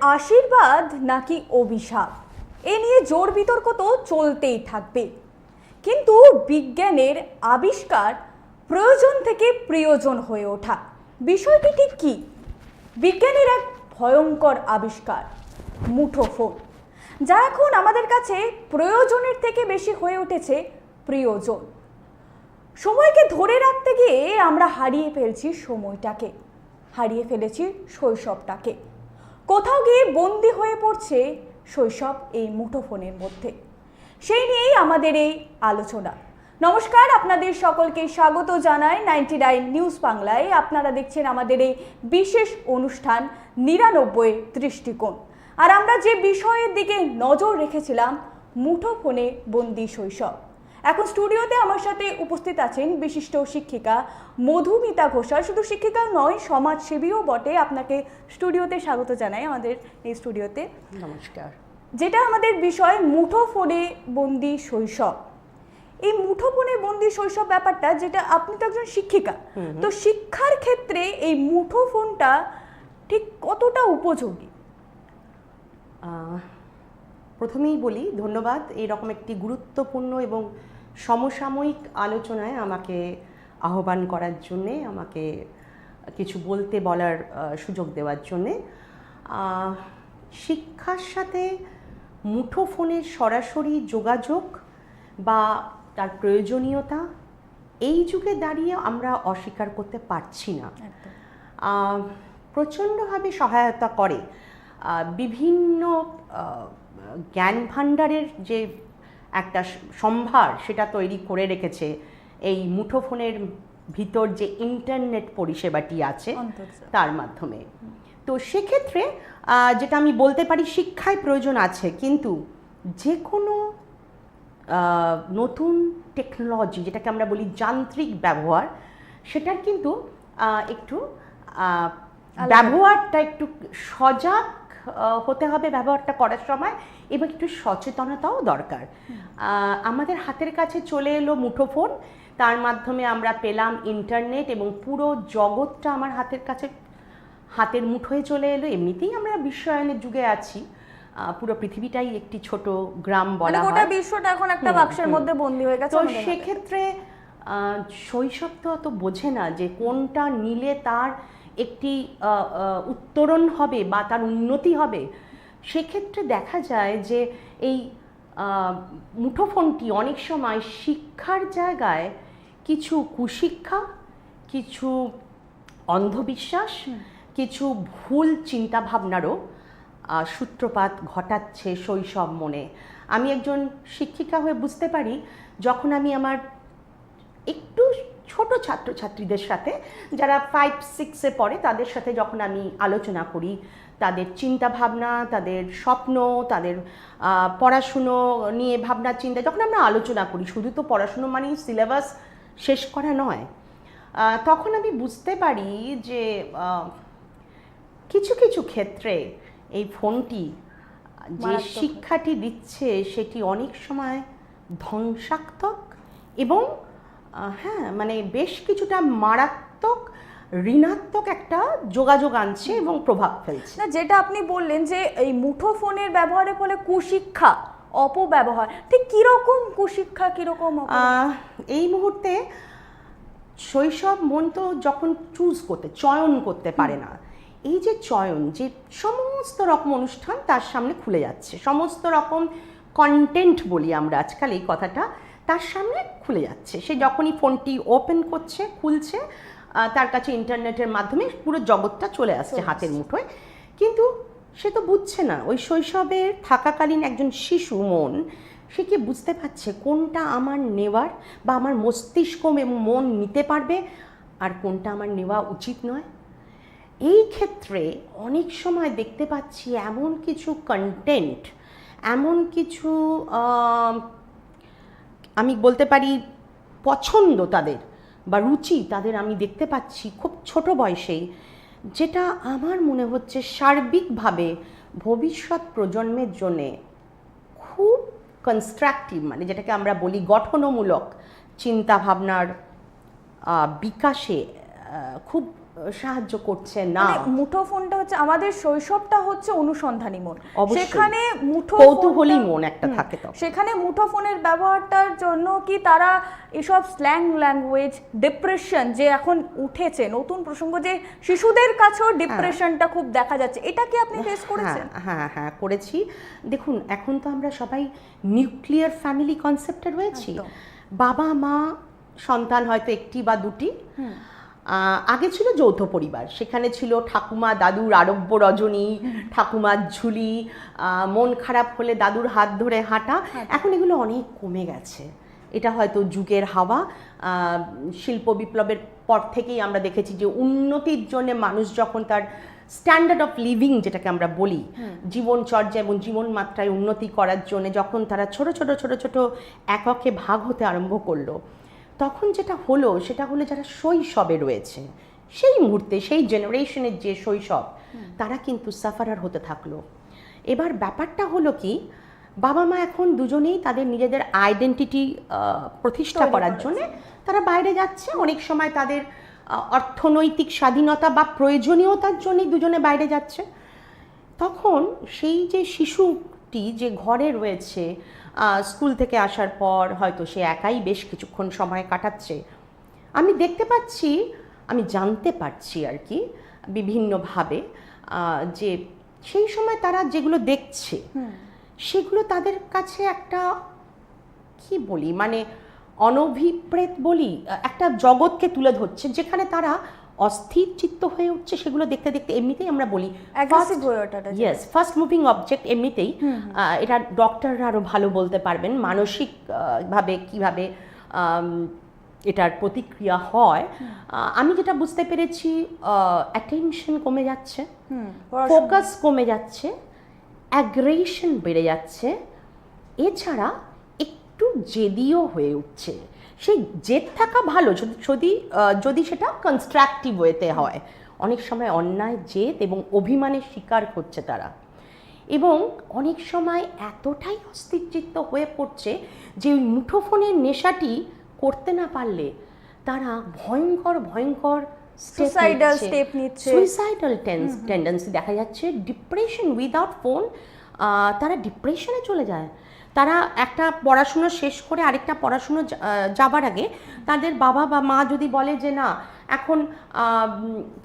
আশীর্বাদ নাকি অভিশাপ? এ নিয়ে জোর বিতর্ক তো চলতেই থাকবে। কিন্তু বিজ্ঞানের আবিষ্কার প্রয়োজন থেকে প্রিয়জন হয়ে ওঠা। বিষয়টি ঠিক কী? বিজ্ঞানের এক ভয়ঙ্কর আবিষ্কার, মুঠোফোন, যা এখন আমাদের কাছে প্রয়োজনের থেকে বেশি হয়ে উঠেছে প্রিয়জন। সময়কে ধরে রাখতে গিয়ে আমরা হারিয়ে ফেলছি সময়টাকে, হারিয়ে ফেলেছি শৈশবটাকে। কোথাও গিয়ে বন্দি হয়ে পড়ছে শৈশব এই মুঠোফোনের মধ্যে। সেই নিয়েই আমাদের এই আলোচনা। নমস্কার, আপনাদের সকলকে স্বাগত জানায় নাইনটি নাইন নিউজ বাংলায়। আপনারা দেখছেন আমাদের এই বিশেষ অনুষ্ঠান নিরানব্বই দৃষ্টিকোণ। আর আমরা যে বিষয়ের দিকে নজর রেখেছিলাম, মুঠোফোনে বন্দি শৈশব। এখন স্টুডিওতে আমার সাথে উপস্থিত আছেন বিশিষ্ট শিক্ষিকা মধুমিতা ঘোষাল। শুধু শিক্ষিকা নয় সমাজসেবীও বটে। আপনাকে স্টুডিওতে স্বাগত জানাই আমাদের এই স্টুডিওতে। নমস্কার। যেটা আমাদের বিষয় মুঠোফোনে বন্দি শৈশব। এই মুঠোফোনে বন্দি শৈশব ব্যাপারটা যেটা আপনি তো একজন শিক্ষিকা তো শিক্ষার ক্ষেত্রে এই মুঠোফোনটা ঠিক কতটা উপযোগী? আহ, প্রথমেই বলি ধন্যবাদ। এরকম একটি গুরুত্বপূর্ণ এবং সমসাময়িক আলোচনায় আমাকে আহ্বান করার জন্যে আমাকে কিছু বলতে বলার সুযোগ দেওয়ার জন্যে শিক্ষার সাথে মুঠোফোনের সরাসরি যোগাযোগ বা তার প্রয়োজনীয়তা এই যুগে দাঁড়িয়ে আমরা অস্বীকার করতে পারছি না। প্রচণ্ডভাবে সহায়তা করে। বিভিন্ন জ্ঞান ভাণ্ডারের যে একটা সম্ভার সেটা তৈরি করে রেখেছে। এই মুঠোফোনের ভিতর যে ইন্টারনেট পরিষেবাটি আছে তার মাধ্যমে। তো সেক্ষেত্রে যেটা আমি বলতে পারি শিক্ষায় প্রয়োজন আছে কিন্তু যে কোনো নতুন টেকনোলজি যেটাকে আমরা বলি যান্ত্রিক ব্যবহার সেটার কিন্তু একটু ব্যবহারটা একটু সজাগ হতে হবে ব্যবহারটা করার সময়। এবং একটু সচেতনতাও দরকার। আমাদের হাতের কাছে চলে এলো মুঠোফোন তার মাধ্যমে আমরা পেলাম ইন্টারনেট এবং পুরো জগৎটা আমার হাতের কাছে হাতের মুঠোয় চলে এলো। এমনিতেই আমরা বিশ্বায়নের যুগে আছি। পুরো পৃথিবীটাই একটি ছোট গ্রাম মানে বলা গোটা হয় বিশ্বটা এখন একটা বাক্সের মধ্যে বন্দি হয়ে গেছে তো সেক্ষেত্রে আহ, শৈশব তো অত বোঝে না যে কোনটা নিলে তার একটি উত্তরণ হবে বা তার উন্নতি হবে। সেক্ষেত্রে দেখা যায় যে এই মুঠোফোনটি অনেক সময় শিক্ষার জায়গায় কিছু কুশিক্ষা কিছু অন্ধবিশ্বাস কিছু ভুল চিন্তাভাবনারও সূত্রপাত ঘটাচ্ছে শৈশব মনে। আমি একজন শিক্ষিকা হয়ে বুঝতে পারি যখন আমি আমার একটু ছোট ছাত্রছাত্রীদের সাথে যারা ফাইভ সিক্সে পড়ে তাদের সাথে যখন আমি আলোচনা করি তাদের চিন্তা ভাবনা তাদের স্বপ্ন তাদের পড়াশুনো নিয়ে ভাবনা চিন্তা যখন আমরা আলোচনা করি শুধু তো পড়াশুনো মানেই সিলেবাস শেষ করা নয় তখন আমি বুঝতে পারি যে কিছু কিছু ক্ষেত্রে এই ফোনটি যে শিক্ষাটি দিচ্ছে সেটি অনেক সময় ধ্বংসাত্মক এবং হ্যাঁ মানে বেশ কিছুটা মারাত্মক ঋণাত্মক একটা যোগাযোগ আনছে এবং প্রভাব ফেলছে। না যেটা আপনি বললেন যে এই মুঠো ফোনের ব্যবহারের ফলে কুশিক্ষা অপব্যবহার ঠিক কীরকম কুশিক্ষা কীরকম এই মুহূর্তে শৈশব মন তো যখন চুজ করতে চয়ন করতে পারে না। এই যে চয়ন যে সমস্ত রকম অনুষ্ঠান তার সামনে খুলে যাচ্ছে। সমস্ত রকম কন্টেন্ট বলি আমরা আজকাল এই কথাটা তার সামনে খুলে যাচ্ছে। সে যখনই ফোনটি ওপেন করছে খুলছে তার কাছে ইন্টারনেটের মাধ্যমে পুরো জগৎটা চলে আসছে হাতের মুঠোয়। কিন্তু সে তো বুঝছে না ওই শৈশবে থাকাকালীন একজন শিশু মন সে কি বুঝতে পারছে কোনটা আমার নেওয়ার বা আমার মস্তিষ্ক মন নিতে পারবে আর কোনটা আমার নেওয়া উচিত নয়? এই ক্ষেত্রে অনেক সময় দেখতে পাচ্ছি এমন কিছু কন্টেন্ট এমন কিছু আমি বলতে পারি পছন্দ তাদের। বা রুচি তাদের আমি দেখতে পাচ্ছি খুব ছোট বয়সেই যেটা আমার মনে হচ্ছে সার্বিকভাবে ভবিষ্যৎ প্রজন্মের জন্যে খুব কনস্ট্রাকটিভ মানে যেটাকে আমরা বলি গঠনমূলক চিন্তাভাবনার বিকাশে খুব সাহায্য করছে না। মুঠোফোনটা হচ্ছে আমাদের শৈশবটা হচ্ছে অনুসন্ধানী মন। সেখানে মুঠো কৌতূহলী মন একটা থাকে তখন। সেখানে মুঠো ফোনের ব্যবহারটার জন্য কি তারা এসব স্ল্যাং ল্যাঙ্গুয়েজ ডিপ্রেশন যে এখন উঠেছে নতুন প্রসঙ্গ যে শিশুদের কাছেও ডিপ্রেশনটা খুব দেখা যাচ্ছে এটা কি আপনি ফেস করেছেন? হ্যাঁ হ্যাঁ হ্যাঁ করেছি। দেখুন এখন তো আমরা সবাই নিউক্লিয়ার ফ্যামিলি কনসেপ্টে রয়েছি। বাবা মা সন্তান হয়তো একটি বা দুটি। আগে ছিল যৌথ পরিবার। সেখানে ছিল ঠাকুমা দাদুর আরব্য রজনী ঠাকুমার ঝুলি মন খারাপ হলে দাদুর হাত ধরে হাঁটা। এখন এগুলো অনেক কমে গেছে। এটা হয়তো যুগের হাওয়া। শিল্প বিপ্লবের পর থেকেই আমরা দেখেছি যে উন্নতির জন্য মানুষ যখন তার স্ট্যান্ডার্ড অফ লিভিং যেটাকে আমরা বলি জীবনচর্যা এবং জীবন মাত্রায় উন্নতি করার জন্য যখন তারা ছোট ছোট ছোট ছোট এককে ভাগ হতে আরম্ভ করল তখন যেটা হলো সেটা হলো যারা শৈশবে রয়েছে সেই মুহূর্তে সেই জেনারেশনের যে শৈশব তারা কিন্তু সাফারার হতে থাকল। এবার ব্যাপারটা হলো কি বাবা মা এখন দুজনেই তাদের নিজেদের আইডেন্টিটি প্রতিষ্ঠা করার জন্য তারা বাইরে যাচ্ছে। অনেক সময় তাদের অর্থনৈতিক স্বাধীনতা বা প্রয়োজনীয়তার জন্যই দুজনে বাইরে যাচ্ছে। তখন সেই যে শিশুটি যে ঘরে রয়েছে স্কুল থেকে আসার পর হয়তো সে একাই বেশ কিছুক্ষণ সময় কাটাচ্ছে। আমি দেখতে পাচ্ছি আমি জানতে পারছি আর কি বিভিন্নভাবে যে সেই সময় তারা যেগুলো দেখছে সেগুলো তাদের কাছে একটা কি বলি মানে অনভিপ্রেত বলি একটা জগৎকে তুলে ধরছে যেখানে তারা অস্থির চিত্ত হয়ে উঠছে সেগুলো দেখতে দেখতে এমনিতেই আমরা বলি। ইয়েস ফার্স্ট মুভিং অবজেক্ট এমনিতেই এটা ডক্টররা আরও ভালো বলতে পারবেন মানসিক আহ, ভাবে কীভাবে এটার প্রতিক্রিয়া হয়। আমি যেটা বুঝতে পেরেছি অ্যাটেনশন কমে যাচ্ছে ফোকাস কমে যাচ্ছে অ্যাগ্রেশন বেড়ে যাচ্ছে এছাড়া একটু জেদিও হয়ে উঠছে। সেই জেদ থাকা ভালো যদি যদি সেটা কনস্ট্রাকটিভ ওয়েতে হয়। অনেক সময় অন্যায় জেদ এবং অভিমানের শিকার করছে তারা। এবং অনেক সময় এতটাই অস্থিরচিত্ত হয়ে পড়ছে যে ওই মুঠোফোনের নেশাটি করতে না পারলে তারা ভয়ঙ্কর ভয়ঙ্কর Suicidal step নিচ্ছে। সুইসাইডাল টেন্ডেন্সি দেখা যাচ্ছে। ডিপ্রেশন উইদাউট ফোন তারা ডিপ্রেশনে চলে যায়। তারা একটা পড়াশুনো শেষ করে আরেকটা পড়াশুনো যাবার আগে তাদের বাবা বা মা যদি বলে যে না, এখন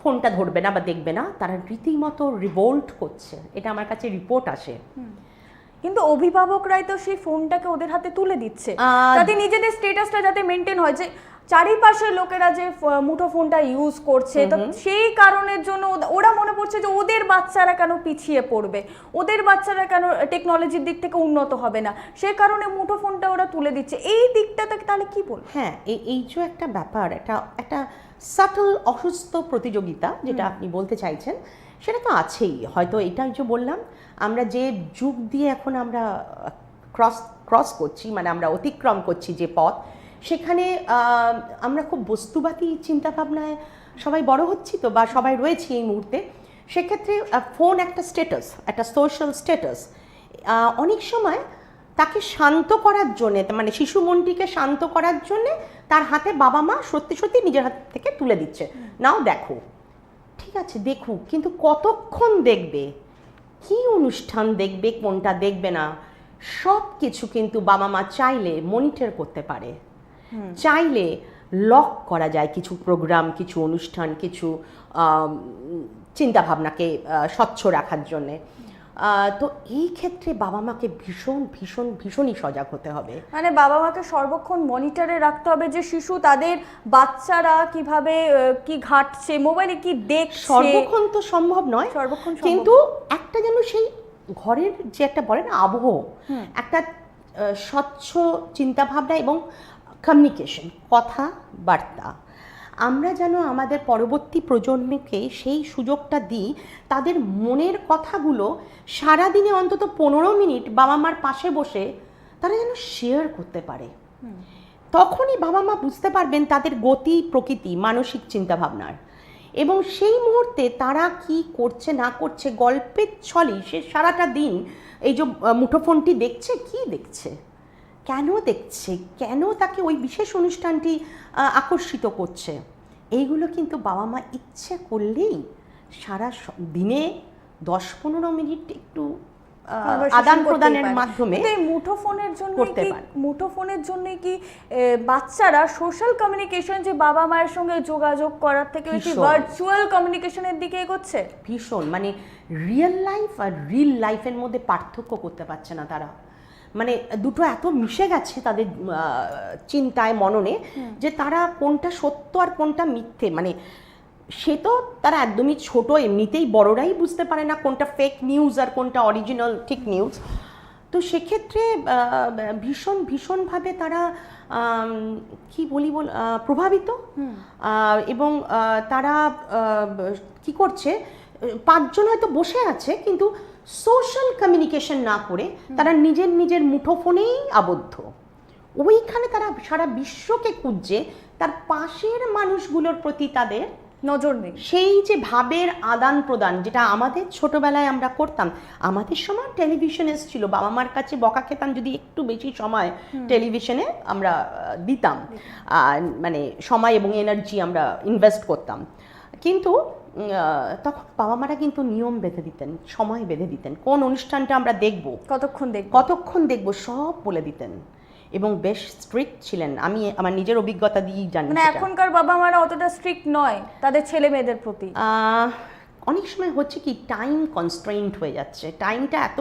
ফোনটা ধরবে না বা দেখবে না, তারা রীতিমতো রিভোল্ট করছে। এটা আমার কাছে রিপোর্ট আসে। কিন্তু অভিভাবকরাই তো সেই ফোনটাকে ওদের হাতে তুলে দিচ্ছে। যাতে নিজেদের স্টেটাসটা যাতে মেনটেন হয় যে চারিপাশের লোকেরা যে মুঠো ফোনটা ইউজ করছে তো সেই কারণের জন্য ওরা মনে করছে যে ওদের বাচ্চারা কেন পিছিয়ে পড়বে? ওদের বাচ্চারা কেন টেকনোলজির দিক থেকে উন্নত হবে না? সে কারণে মুঠো ফোনটা ওরা তুলে দিচ্ছে। এই দিকটাতে তাহলে কি বলব? হ্যাঁ এই এই যে একটা ব্যাপার একটা একটা সাটল অসুস্থ প্রতিযোগিতা যেটা আপনি বলতে চাইছেন সেটা তো আছেই। হয়তো এটাই যে বললাম আমরা যে যুগ দিয়ে এখন আমরা ক্রস ক্রস করছি মানে আমরা অতিক্রম করছি যে পথ সেখানে আমরা খুব বস্তুবাদী চিন্তাভাবনায় সবাই বড় হচ্ছি তো বা সবাই রয়েছি এই মুহূর্তে। সেক্ষেত্রে ফোন একটা স্ট্যাটাস একটা সোশ্যাল স্ট্যাটাস অনেক সময় তাকে শান্ত করার জন্যে মানে শিশু মনটিকে শান্ত করার জন্যে তার হাতে বাবা মা সত্যি সত্যি নিজের হাত থেকে তুলে দিচ্ছে। নাও দেখো। ঠিক আছে দেখুক কিন্তু কতক্ষণ দেখবে? কি অনুষ্ঠান দেখবে কোনটা দেখবে না সব কিছু কিন্তু বাবা মা চাইলে মনিটর করতে পারে। চাইলে লক করা যায় কিছু প্রোগ্রাম কিছু অনুষ্ঠান কিছু চিন্তাভাবনাকে স্বচ্ছ রাখার জন্যে। তো এই ক্ষেত্রে বাবা মাকে ভীষণ ভীষণ ভীষণই সজাগ হতে হবে। মানে বাবা মাকে সর্বক্ষণ মনিটরে রাখতে হবে যে শিশু তাদের বাচ্চারা কীভাবে কি ঘাটছে মোবাইলে কি দেখ সর্বক্ষণ তো সম্ভব নয়। সর্বক্ষণ কিন্তু একটা যেন সেই ঘরের যে একটা বলে না আবহ একটা স্বচ্ছ চিন্তাভাবনা এবং কমিউনিকেশন কথা বার্তা। আমরা যেন আমাদের পরবর্তী প্রজন্মকে সেই সুযোগটা দিই তাদের মনের কথাগুলো সারাদিনে অন্তত পনেরো মিনিট বাবা মার পাশে বসে তারা যেন শেয়ার করতে পারে। তখনই বাবা মা বুঝতে পারবেন তাদের গতি প্রকৃতি মানসিক চিন্তাভাবনার। এবং সেই মুহূর্তে তারা কি করছে না করছে গল্পের ছলেই সে সারাটা দিন এই যে মুঠোফোনটি দেখছে কি দেখছে? কেন দেখছে? কেন তাকে ওই বিশেষ অনুষ্ঠানটি আকর্ষিত করছে? এইগুলো কিন্তু বাবা মা ইচ্ছে করলেই সারা দিনে দশ পনেরো মিনিট একটু আদান প্রদানের মাধ্যমে কিন্তু এই মুঠো ফোনের জন্য করতে কি পারে। মুঠো জন্য কি বাচ্চারা সোশ্যাল কমিউনিকেশন যে বাবা মায়ের সঙ্গে যোগাযোগ করার থেকে বেশি ভার্চুয়াল কমিউনিকেশনের দিকে এগোচ্ছে? ভীষণ। মানে রিয়েল লাইফ আর রিল লাইফের মধ্যে পার্থক্য করতে পারছে না তারা। মানে দুটো এত মিশে গেছে তাদের চিন্তায় মননে যে তারা কোনটা সত্য আর কোনটা মিথ্যে। মানে সে তো তারা একদমই ছোট এমনিতেই বড়রাই বুঝতে পারে না কোনটা ফেক নিউজ আর কোনটা অরিজিনাল ঠিক নিউজ তো সেক্ষেত্রে ভীষণ ভীষণভাবে তারা কি বলি বল প্রভাবিত। এবং তারা কি করছে পাঁচজন হয়তো বসে আছে কিন্তু সোশ্যাল কমিউনিকেশন না করে তারা নিজের নিজের মুঠোফোনেই আবদ্ধ। ওইখানে তারা সারা বিশ্বকে খুঁজছে তার পাশের মানুষগুলোর প্রতি তাদের নজর নেই। সেই যে ভাবের আদান প্রদান যেটা আমাদের ছোটবেলায় আমরা করতাম আমাদের সময় টেলিভিশন এসেছিল বাবা মার কাছে বকা খেতাম যদি একটু বেশি সময় টেলিভিশনে আমরা দিতাম। আর মানে সময় এবং এনার্জি আমরা ইনভেস্ট করতাম। কিন্তু তখন বাবা মারা কিন্তু নিয়ম বেঁধে দিতেন সময় বেঁধে দিতেন। কোন অনুষ্ঠানটা আমরা দেখব? কতক্ষণ দেখব? কতক্ষণ দেখব? সব বলে দিতেন। এবং বেশ স্ট্রিক্ট ছিলেন। আমি আমার নিজের অভিজ্ঞতা দিয়েই জানি মানে এখনকার বাবা মারা অতটা স্ট্রিক্ট নয় তাদের ছেলে মেয়েদের প্রতি অনেক সময় হচ্ছে কি টাইম কনস্ট্রেন্ট হয়ে যাচ্ছে। টাইমটা এত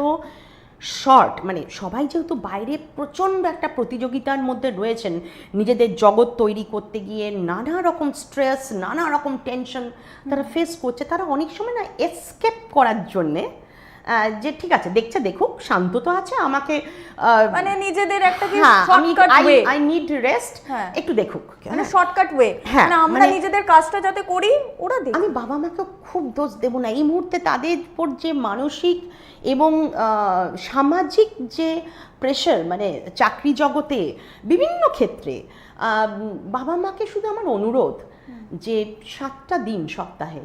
শর্ট মানে সবাই যেহেতু বাইরে প্রচণ্ড একটা প্রতিযোগিতার মধ্যে রয়েছেন, নিজেদের জগৎ তৈরি করতে গিয়ে নানা রকম স্ট্রেস নানা রকম টেনশন তারা ফেস করছে, তারা অনেক সময় না এসকেপ করার জন্যে যে ঠিক আছে দেখছে দেখুক শান্ত তো আছে আমাকে মানে নিজেদের একটা কি হ্যাঁ shortcut way I need rest হ্যাঁ। একটু দেখুক মানে শর্টকাট ওয়ে হ্যাঁ, মানে আমরা মানে- নিজেদের কাজটা যাতে করি ওরা দেখ আমি বাবা মাকে খুব দোষ দেব না। এই মুহূর্তে তাদের উপর যে মানসিক এবং সামাজিক যে প্রেশার মানে চাকরি জগতে বিভিন্ন ক্ষেত্রে বাবা মাকে শুধু আমার অনুরোধ যে সাতটা দিন সপ্তাহে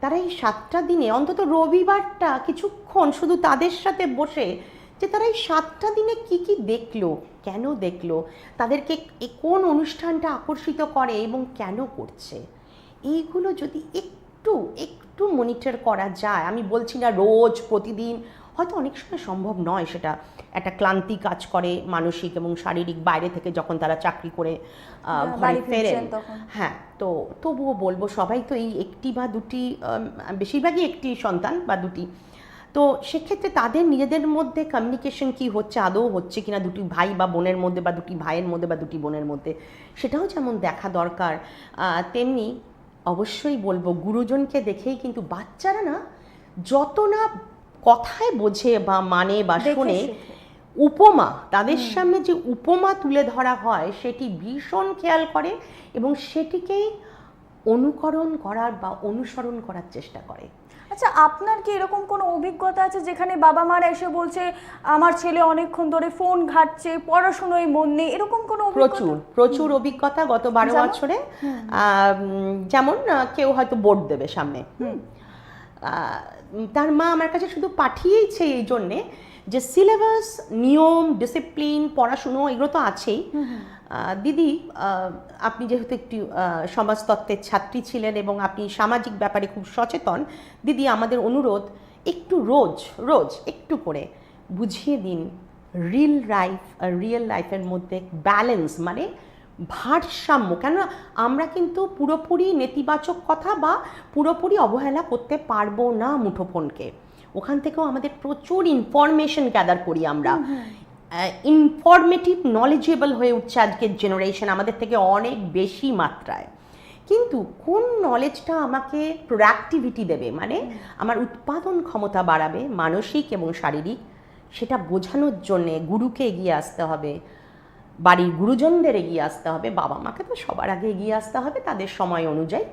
তারা এই সাতটা দিনে, অন্তত রবিবারটা কিছুক্ষণ শুধু তাদের সাথে বসে, যে তারা এই সাতটা দিনে কি কি দেখল, কেন দেখল, তাদেরকে কোন অনুষ্ঠানটা আকর্ষিত করে এবং কেন করছে, এইগুলো যদি একটু একটু মনিটর করা যায়, আমি বলছি না রোজ, প্রতিদিন হয়তো অনেক সময় সম্ভব নয় সেটা। একটা ক্লান্তি কাজ করে মানসিক এবং শারীরিক বাইরে থেকে যখন তারা চাকরি করে ঘরে বাড়ি ফিরছেন ফেরেন। হ্যাঁ তো তবুও বলব সবাই তো এই একটি বা দুটি বেশিরভাগই একটি সন্তান বা দুটি। তো সেক্ষেত্রে তাদের নিজেদের মধ্যে কমিউনিকেশন কি হচ্ছে আদৌ হচ্ছে কিনা দুটি ভাই বা বোনের মধ্যে বা দুটি ভাইয়ের মধ্যে বা দুটি বোনের মধ্যে সেটাও যেমন দেখা দরকার। তেমনি অবশ্যই বলব গুরুজনকে দেখেই কিন্তু বাচ্চারা না যত না কথায় বোঝে বা মানে বা শোনে উপমা তাদের সামনে যে উপমা তুলে ধরা হয় সেটি ভীষণ খেয়াল করে এবং সেটিকেই অনুকরণ করার বা অনুসরণ করার চেষ্টা করে। আচ্ছা আপনার কি এরকম কোনো অভিজ্ঞতা আছে যেখানে বাবা মারা এসে বলছে আমার ছেলে অনেকক্ষণ ধরে ফোন ঘাটছে পড়াশোনায় মন নেই এরকম কোনো প্রচুর প্রচুর অভিজ্ঞতা গত বারো বছরে। যেমন কেউ হয়তো বোর্ড দেবে সামনে। আহ, তার মা আমার কাছে শুধু পাঠিয়েছে এই জন্যে যে সিলেবাস নিয়ম ডিসিপ্লিন পড়াশুনো এগুলো তো আছেই। দিদি আপনি যেহেতু একটি সমাজতত্ত্বের ছাত্রী ছিলেন এবং আপনি সামাজিক ব্যাপারে খুব সচেতন দিদি আমাদের অনুরোধ একটু রোজ রোজ একটু করে বুঝিয়ে দিন রিল লাইফ রিয়েল লাইফের মধ্যে ব্যালেন্স মানে ভারসাম্য কেন আমরা কিন্তু পুরোপুরি নেতিবাচক কথা বা পুরোপুরি অবহেলা করতে পারব না মুঠোফোনকে। ওখান থেকেও আমাদের প্রচুর ইনফরমেশন গ্যাদার করি আমরা। ইনফরমেটিভ নলেজেবল হয়ে উঠছে আজকের জেনারেশন আমাদের থেকে অনেক বেশি মাত্রায়। কিন্তু কোন নলেজটা আমাকে প্রোডাক্টিভিটি দেবে? মানে আমার উৎপাদন ক্ষমতা বাড়াবে মানসিক এবং শারীরিক সেটা বোঝানোর জন্যে গুরুকে এগিয়ে আসতে হবে। বাড়ির গুরুজনদের এগিয়ে আসতে হবে বাবা মাকে তো সবার আগে এগিয়ে আসতে হবে তাদের সময় অনুযায়ী।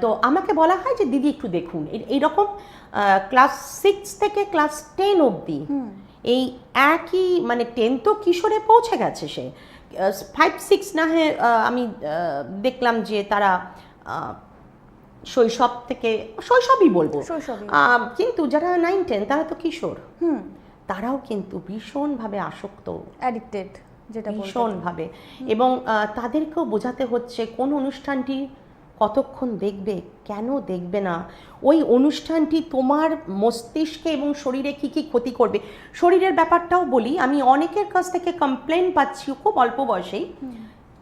তো আমাকে বলা হয় যে দিদি একটু দেখুন এই- এইরকম ক্লাস সিক্স থেকে ক্লাস টেন অবধি এই একই মানে টেন তো কিশোরে পৌঁছে গেছে সে। ফাইভ সিক্স না হয়ে আমি দেখলাম যে তারা শৈশব থেকে শৈশবই বলব। কিন্তু যারা নাইন টেন তারা তো কিশোর। হুম। তারাও কিন্তু ভীষণভাবে আসক্ত। অ্যাডিক্টেড ভীষণভাবে। এবং তাদেরকেও বোঝাতে হচ্ছে কোন অনুষ্ঠানটি কতক্ষণ দেখবে কেন দেখবে না? ওই অনুষ্ঠানটি তোমার মস্তিষ্কে এবং শরীরে কি কি ক্ষতি করবে? শরীরের ব্যাপারটাও বলি আমি অনেকের কাছ থেকে কমপ্লেন পাচ্ছি খুব অল্প বয়সেই।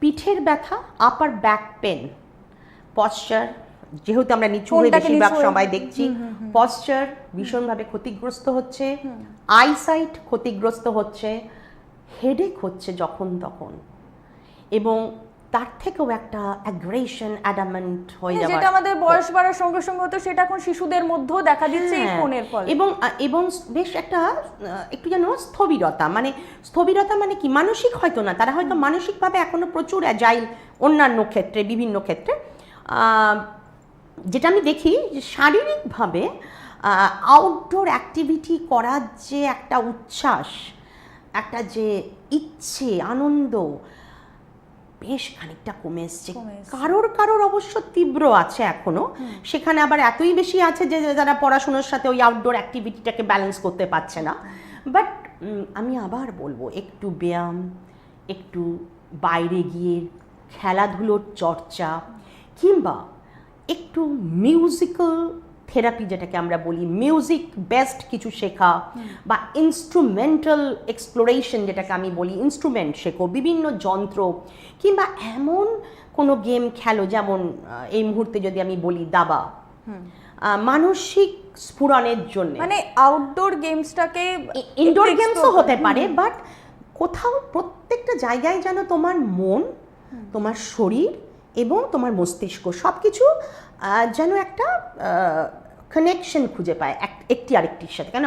পিঠের ব্যথা আপার ব্যাক পেন পশ্চার যেহেতু আমরা নিচু হয়ে বেশিরভাগ সময় দেখছি পশ্চার ভীষণভাবে ক্ষতিগ্রস্ত হচ্ছে। আইসাইট ক্ষতিগ্রস্ত হচ্ছে। হেডেক হচ্ছে যখন তখন। এবং তার থেকেও একটা অ্যাগ্রেশন অ্যাডামেন্ট হয়ে যাওয়া যেটা আমাদের বয়স বাড়ার সঙ্গে সঙ্গে হতো সেটা এখন শিশুদের মধ্যেও দেখা দিচ্ছে এই হ্যাঁ, ফোনের ফলে। এবং এবং বেশ একটা একটু যেন স্থবিরতা মানে স্থবিরতা মানে কি? মানসিক হয়তো না তারা হয়তো মানসিকভাবে এখনও প্রচুর অ্যাজাইল অন্যান্য ক্ষেত্রে বিভিন্ন ক্ষেত্রে। যেটা আমি দেখি যে শারীরিকভাবে আউটডোর অ্যাক্টিভিটি করার যে একটা উচ্ছ্বাস একটা যে ইচ্ছে আনন্দ বেশ খানিকটা কমে এসছে। কারোর কারোর অবশ্য তীব্র আছে এখনও। সেখানে আবার এতই বেশি আছে যে যারা পড়াশুনোর সাথে ওই আউটডোর অ্যাক্টিভিটিটাকে ব্যালেন্স করতে পারছে না। বাট আমি আবার বলব একটু ব্যায়াম একটু বাইরে গিয়ে খেলাধুলোর চর্চা কিংবা একটু মিউজিক্যাল থেরাপি যেটাকে আমরা বলি মিউজিক বেস্ট কিছু শেখা বা ইনস্ট্রুমেন্টাল এক্সপ্লোরেশন যেটাকে আমি বলি ইনস্ট্রুমেন্ট শেখো বিভিন্ন যন্ত্র কিংবা এমন কোনো গেম খেলো যেমন এই মুহূর্তে যদি আমি বলি দাবা। মানসিক স্ফুরণের জন্য। মানে আউটডোর গেমসটাকে ইনডোর গেমসও হতে পারে বাট কোথাও প্রত্যেকটা জায়গায় যেন তোমার মন তোমার শরীর এবং তোমার মস্তিষ্ক সব কিছু যেন একটা কানেকশন খুঁজে পায় এক- একটি আরেকটির সাথে। কেন?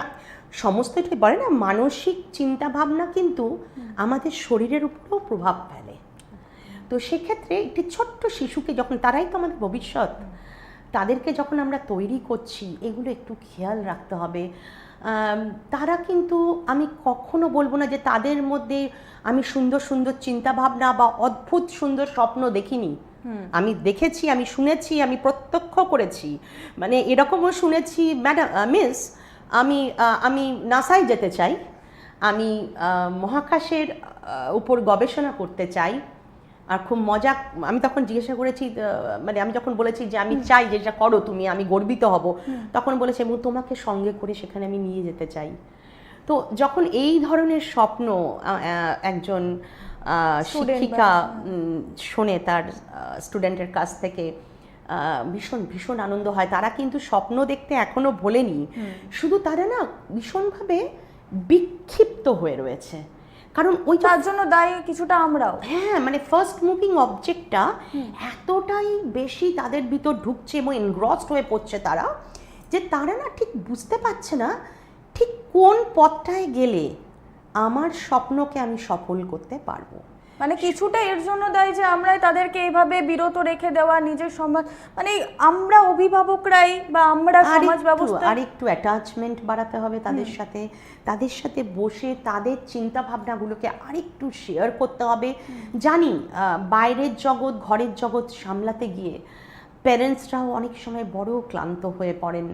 সমস্ত এটাই বলে না মানসিক চিন্তাভাবনা কিন্তু আমাদের শরীরের উপরেও প্রভাব ফেলে। তো সেক্ষেত্রে একটি ছোট্ট শিশুকে যখন তারাই তো আমাদের ভবিষ্যৎ তাদেরকে যখন আমরা তৈরি করছি এগুলো একটু খেয়াল রাখতে হবে। তারা কিন্তু আমি কখনো বলব না যে তাদের মধ্যে আমি সুন্দর সুন্দর চিন্তাভাবনা বা অদ্ভুত সুন্দর স্বপ্ন দেখিনি। আমি দেখেছি আমি শুনেছি আমি প্রত্যক্ষ করেছি। মানে এরকমও শুনেছি ম্যাডাম মিস আমি আমি নাসায় যেতে চাই। আমি মহাকাশের উপর গবেষণা করতে চাই। আর খুব মজা আমি তখন জিজ্ঞাসা করেছি মানে আমি যখন বলেছি যে আমি চাই যে এটা করো তুমি আমি গর্বিত হব। তখন বলেছে এবং তোমাকে সঙ্গে করে সেখানে আমি নিয়ে যেতে চাই। তো যখন এই ধরনের স্বপ্ন একজন শিক্ষিকা বা- শোনে তার স্টুডেন্টের কাছ থেকে ভীষণ ভীষণ আনন্দ হয়। তারা কিন্তু স্বপ্ন দেখতে এখনও ভোলেনি। শুধু তারা না ভীষণভাবে বিক্ষিপ্ত হয়ে রয়েছে। কারণ ওই তার জন্য দায়ী কিছুটা আমরাও। হ্যাঁ মানে ফার্স্ট মুভিং অবজেক্টটা এতটাই বেশি তাদের ভিতর ঢুকছে এবং এনগ্রসড হয়ে পড়ছে তারা যে তারা না ঠিক বুঝতে পারছে না ঠিক কোন পথটায় গেলে আমার স্বপ্নকে আমি সফল করতে পারব। মানে কিছুটা এর জন্য দায়ী যে আমরাই তাদেরকে এইভাবে বিরত রেখে দেওয়া নিজের সমাজ মানে আমরা অভিভাবকরাই বা আমরা সমাজ ব্যবস্থা আর একটু অ্যাটাচমেন্ট বাড়াতে হবে তাদের সাথে। তাদের সাথে বসে তাদের চিন্তা ভাবনাগুলোকে আরেকটু শেয়ার করতে হবে। জানি বাইরের জগৎ ঘরের জগৎ সামলাতে গিয়ে প্যারেন্টসরাও অনেক সময় বড় ক্লান্ত হয়ে পড়েন।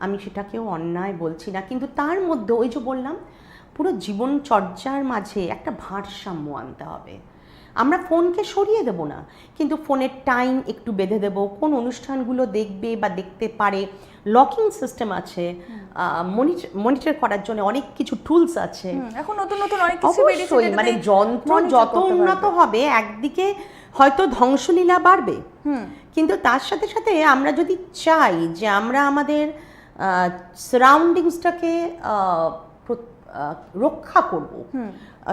আমি সেটাকেও অন্যায় বলছি না। কিন্তু তার মধ্যে ওই যে বললাম পুরো জীবনচর্যার মাঝে একটা ভারসাম্য আনতে হবে। আমরা ফোনকে সরিয়ে দেব না কিন্তু ফোনের টাইম একটু বেঁধে দেব। কোন অনুষ্ঠানগুলো দেখবে বা দেখতে পারে লকিং সিস্টেম আছে মনিটর করার জন্য অনেক কিছু টুলস আছে। এখন নতুন নতুন অনেক কিছু অবশ্যই মানে যন্ত্র যত উন্নত হবে একদিকে হয়তো ধ্বংসলীলা বাড়বে। কিন্তু তার সাথে সাথে আমরা যদি চাই যে আমরা আমাদের সারাউন্ডিংসটাকে রক্ষা করব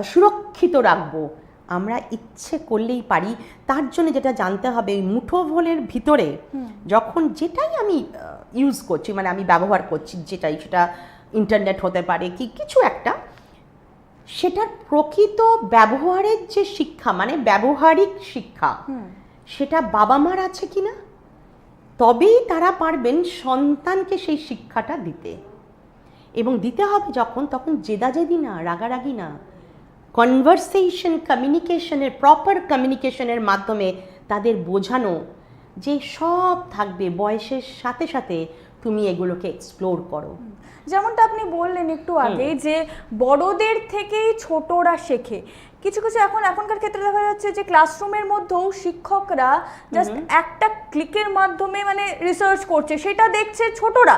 সুরক্ষিত রাখব আমরা ইচ্ছে করলেই পারি। তার জন্য যেটা জানতে হবে মুঠোভোলের ভিতরে যখন যেটাই আমি ইউজ করছি মানে আমি ব্যবহার করছি যেটাই সেটা ইন্টারনেট হতে পারে কি কিছু একটা সেটার প্রকৃত ব্যবহারের যে শিক্ষা মানে ব্যবহারিক শিক্ষা সেটা বাবা মার আছে কি না তবেই তারা পারবেন সন্তানকে সেই শিক্ষাটা দিতে। এবং দিতে হবে যখন তখন জেদাজেদি না রাগারাগি না। কনভারসেশন কমিউনিকেশনের প্রপার কমিউনিকেশনের মাধ্যমে তাদের বোঝানো যে সব থাকবে বয়সের সাথে সাথে তুমি এগুলোকে এক্সপ্লোর করো। যেমনটা আপনি বললেন একটু আগে যে বড়দের থেকেই ছোটরা শেখে। কিছু কিছু এখন এখনকার ক্ষেত্রে দেখা যাচ্ছে যে ক্লাসরুমের মধ্যেও শিক্ষকরা জাস্ট একটা ক্লিকের মাধ্যমে মানে রিসার্চ করছে সেটা দেখছে ছোটরা।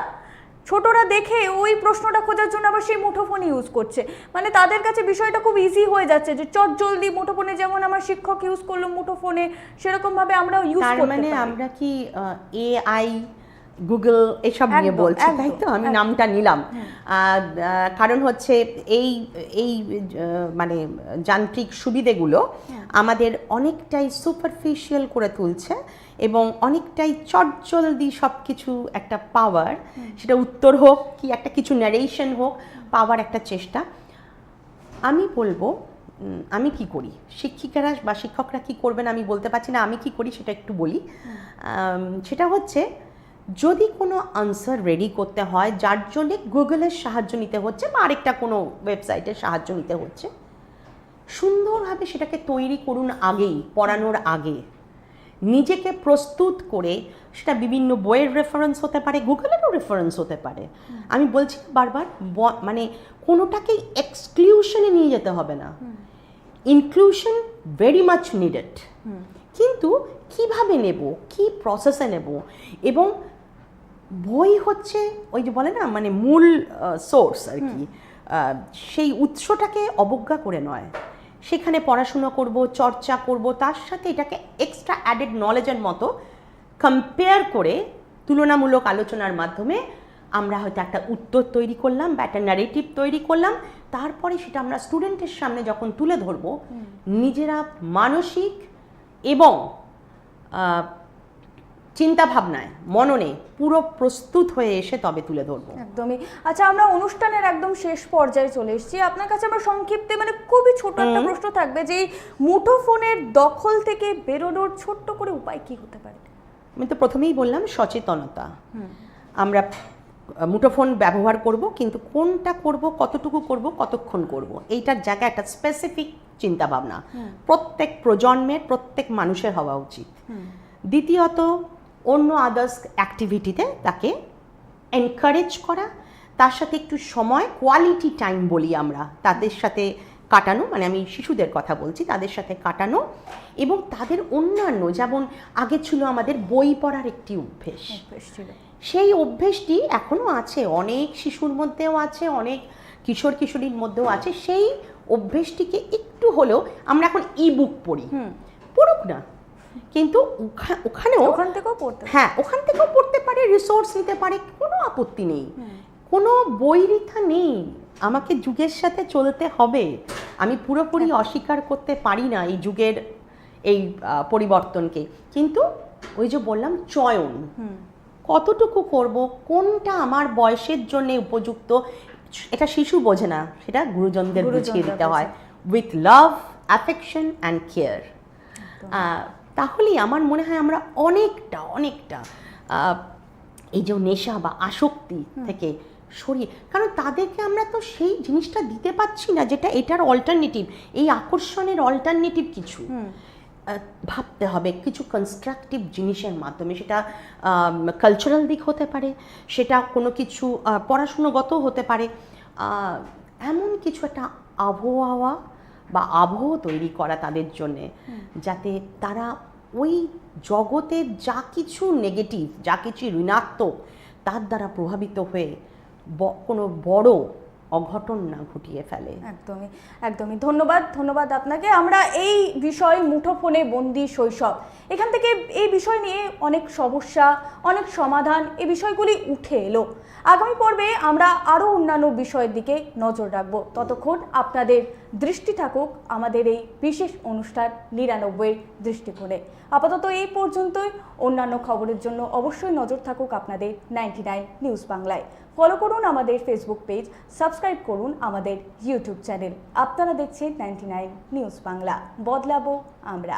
ছোটরা দেখে ওই প্রশ্নটা খোঁজার জন্য আবার সেই মুঠোফোন ইউজ করছে। মানে তাদের কাছে বিষয়টা খুব ইজি হয়ে যাচ্ছে যে চট জলদি মুঠোফোনে যেমন আমার শিক্ষক ইউজ করল মুঠোফোনে সেরকম ভাবে আমরা ইউজ করি মানে আমরা কি এআই গুগল এসব নিয়ে বলছি। তাই তো আমি নামটা নিলাম। আহ, কারণ হচ্ছে এই এই মানে যান্ত্রিক সুবিধেগুলো আমাদের অনেকটাই সুপারফিশিয়াল করে তুলছে এবং অনেকটাই চটজলদি সব কিছু একটা পাওয়ার সেটা উত্তর হোক কি একটা কিছু ন্যারেশন হোক পাওয়ার একটা চেষ্টা। আমি বলব আমি কি করি? শিক্ষিকারা বা শিক্ষকরা কি করবেন আমি বলতে পারছি না আমি কি করি সেটা একটু বলি। সেটা হচ্ছে যদি কোনো আনসার রেডি করতে হয় যার জন্যে গুগলের সাহায্য নিতে হচ্ছে বা আরেকটা কোনো ওয়েবসাইটের সাহায্য নিতে হচ্ছে সুন্দরভাবে সেটাকে তৈরি করুন আগেই পড়ানোর আগে। নিজেকে প্রস্তুত করে সেটা বিভিন্ন বইয়ের রেফারেন্স হতে পারে গুগলেরও রেফারেন্স হতে পারে। আমি বলছি বারবার মানে কোনোটাকেই এক্সক্লুশনে নিয়ে যেতে হবে না। ইনক্লুশন ভেরি মাচ নিডেড কিন্তু কীভাবে নেব কি প্রসেসে নেব এবং বই হচ্ছে ওই যে বলে না মানে মূল সোর্স আর কি। সেই উৎসটাকে অবজ্ঞা করে নয়। সেখানে পড়াশুনো করব চর্চা করব তার সাথে এটাকে এক্সট্রা অ্যাডেড নলেজের মতো কম্পেয়ার করে তুলনামূলক আলোচনার মাধ্যমে আমরা হয়তো একটা উত্তর তৈরি করলাম বা একটা ন্যারেটিভ তৈরি করলাম। তারপরে সেটা আমরা স্টুডেন্টের সামনে যখন তুলে ধরবো নিজেরা মানসিক এবং আহ, চিন্তা ভাবনায় মননে পুরো প্রস্তুত হয়ে এসে তবে তুলে ধরবো। একদমই। আচ্ছা আমরা অনুষ্ঠানের একদম শেষ পর্যায়ে চলে এসেছি। আপনার কাছে আমরা সংক্ষিপ্তে মানে খুবই ছোট একটা প্রশ্ন থাকবে যে এই মুঠোফোনের দখল থেকে বেরোনোর ছোট্ট করে উপায় কি হতে পারে? আমি তো প্রথমেই বললাম সচেতনতা। আমরা মুঠোফোন ব্যবহার করব কিন্তু কোনটা করব কতটুকু করব কতক্ষণ করব এইটার জায়গায় একটা স্পেসিফিক চিন্তা ভাবনা প্রত্যেক প্রজন্মের প্রত্যেক মানুষের হওয়া উচিত। দ্বিতীয়ত অন্য আদার্স অ্যাক্টিভিটিতে তাকে এনকারেজ করা তার সাথে একটু সময় কোয়ালিটি টাইম বলি আমরা তাদের সাথে কাটানো মানে আমি শিশুদের কথা বলছি তাদের সাথে কাটানো এবং তাদের অন্যান্য যেমন আগে ছিল আমাদের বই পড়ার একটি অভ্যেস। সেই অভ্যেসটি এখনও আছে অনেক শিশুর মধ্যেও আছে অনেক কিশোর কিশোরীর মধ্যেও আছে সেই অভ্যেসটিকে একটু হলেও আমরা এখন ই বুক পড়ি পড়ুক না। কিন্তু ওখা- ওখানেও ওখান থেকেও পড়তে হ্যাঁ ওখান থেকেও পড়তে পারে রিসোর্স নিতে পারে কোনো আপত্তি নেই। কোনো বৈরিথা নেই। আমাকে যুগের সাথে চলতে হবে। আমি পুরোপুরি অস্বীকার করতে পারি না এই যুগের এই পরিবর্তনকে। কিন্তু ওই যে বললাম চয়ন। কতটুকু করব? কোনটা আমার বয়সের জন্য উপযুক্ত? এটা শিশু বোঝে না সেটা গুরুজনদের বুঝিয়ে দিতে হয়। With love affection and care তাহলেই আমার মনে হয় আমরা অনেকটা অনেকটা এই যে নেশা বা আসক্তি থেকে সরিয়ে কারণ তাদেরকে আমরা তো সেই জিনিসটা দিতে পাচ্ছি না যেটা এটার অল্টারনেটিভ এই আকর্ষণের অল্টারনেটিভ কিছু। ভাবতে হবে কিছু কনস্ট্রাকটিভ জিনিসের মাধ্যমে সেটা কালচারাল দিক হতে পারে সেটা কোনো কিছু পড়াশুনোগত হতে পারে এমন কিছু একটা আবহাওয়া বা আবহ তৈরি করা তাদের জন্যে যাতে তারা ওই জগতের যা কিছু নেগেটিভ যা কিছু ঋণাত্মক তার দ্বারা প্রভাবিত হয়ে কোনো বড় অঘটন না ঘটিয়ে ফেলে। একদমই একদমই। ধন্যবাদ ধন্যবাদ আপনাকে। আমরা এই বিষয় মুঠোফোনে বন্দি শৈশব। এখান থেকে এই বিষয় নিয়ে অনেক সমস্যা অনেক সমাধান এই বিষয়গুলি উঠে এলো। আগামী পর্বে আমরা আরও অন্যান্য বিষয়ের দিকে নজর রাখব। ততক্ষণ আপনাদের দৃষ্টি থাকুক আমাদের এই বিশেষ অনুষ্ঠান নিরানব্বইয়ের দৃষ্টিকোণে। আপাতত এই পর্যন্তই। অন্যান্য খবরের জন্য অবশ্যই নজর থাকুক আপনাদের নাইনটি নাইন নিউজ বাংলায়। ফলো করুন আমাদের ফেসবুক পেজ, সাবস্ক্রাইব করুন আমাদের ইউটিউব চ্যানেল। আপনারা দেখছেন নাইনটি নিউজ বাংলা। বদলাবো আমরা।